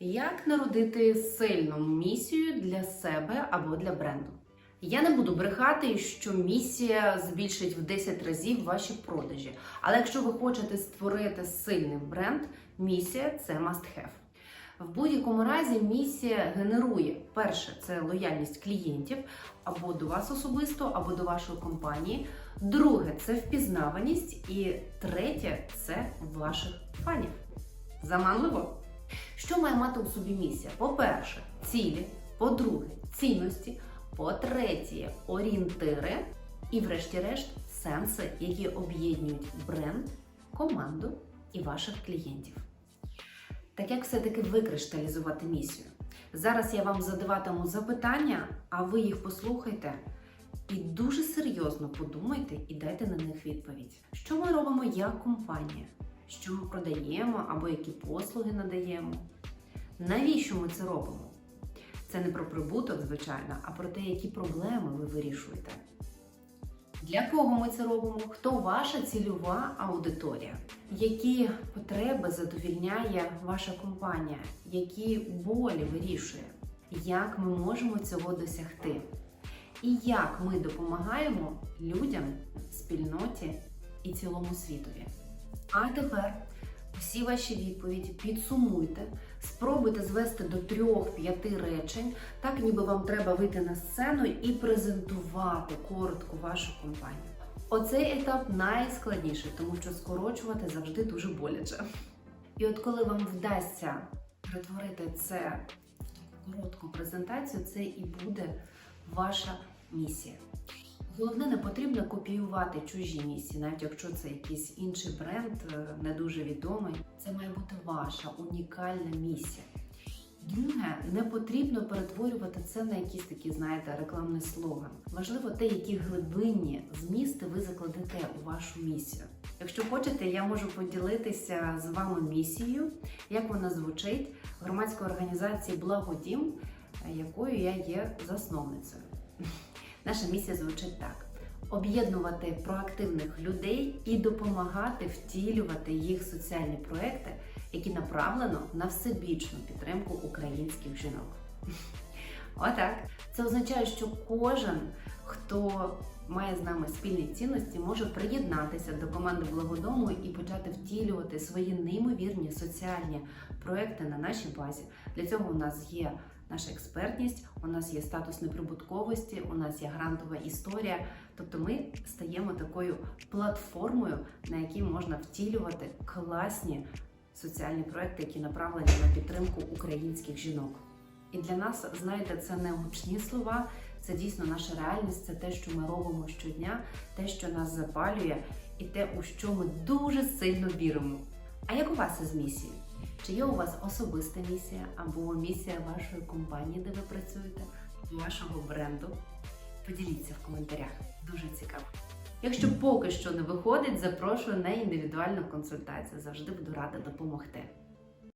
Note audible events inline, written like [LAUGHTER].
Як народити сильну місію для себе або для бренду? Я не буду брехати, що місія збільшить в 10 разів ваші продажі. Але якщо ви хочете створити сильний бренд, місія це must have. В будь-якому разі місія генерує перше це лояльність клієнтів або до вас особисто, або до вашої компанії. Друге це впізнаваність. І третє це ваших фанів. Заманливо. Що має мати у собі місія? По-перше, цілі, по-друге, цінності, по-третє, орієнтири і, врешті-решт, сенси, які об'єднують бренд, команду і ваших клієнтів. Так як все-таки викришталізувати місію? Зараз я вам задаватиму запитання, а ви їх послухайте і дуже серйозно подумайте і дайте на них відповідь. Що ми робимо як компанія? Що ми продаємо або які послуги надаємо? Навіщо ми це робимо? Це не про прибуток, звичайно, а про те, які проблеми ви вирішуєте. Для кого ми це робимо? Хто ваша цільова аудиторія? Які потреби задовільняє ваша компанія? Які болі вирішує? Як ми можемо цього досягти? І як ми допомагаємо людям, спільноті і цілому світові? А тепер всі ваші відповіді підсумуйте, спробуйте звести до трьох-п'яти речень, так ніби вам треба вийти на сцену і презентувати коротко вашу компанію. Оцей етап найскладніший, тому що скорочувати завжди дуже боляче. І от коли вам вдасться перетворити це в таку коротку презентацію, це і буде ваша місія. Головне, не потрібно копіювати чужі місії, навіть якщо це якийсь інший бренд, е, не дуже відомий. Це має бути ваша унікальна місія. Друге, не потрібно перетворювати це на якийсь такий, знаєте, рекламний слоган. Важливо те, які глибинні змісти ви закладете у вашу місію. Якщо хочете, я можу поділитися з вами місією, як вона звучить громадської організації Благодім, е, якою я є засновницею. Наша місія звучить так: об'єднувати проактивних людей і допомагати втілювати їх соціальні проекти, які направлено на всебічну підтримку українських жінок. [LAUGHS] Отак. Це означає, що кожен, хто має з нами спільні цінності, може приєднатися до команди Благодому і почати втілювати свої неймовірні соціальні проекти на нашій базі. Для цього у нас є наша експертність, у нас є статус неприбутковості, у нас є грантова історія. Тобто ми стаємо такою платформою, на якій можна втілювати класні соціальні проекти, які направлені на підтримку українських жінок. І для нас, знаєте, це не гучні слова, це дійсно наша реальність, це те, що ми робимо щодня, те, що нас запалює, і те, у що ми дуже сильно віримо. А як у вас із місією? Чи є у вас особиста місія або місія вашої компанії, де ви працюєте, вашого бренду? Поділіться в коментарях, дуже цікаво. Якщо поки що не виходить, запрошую на індивідуальну консультацію. Завжди буду рада допомогти.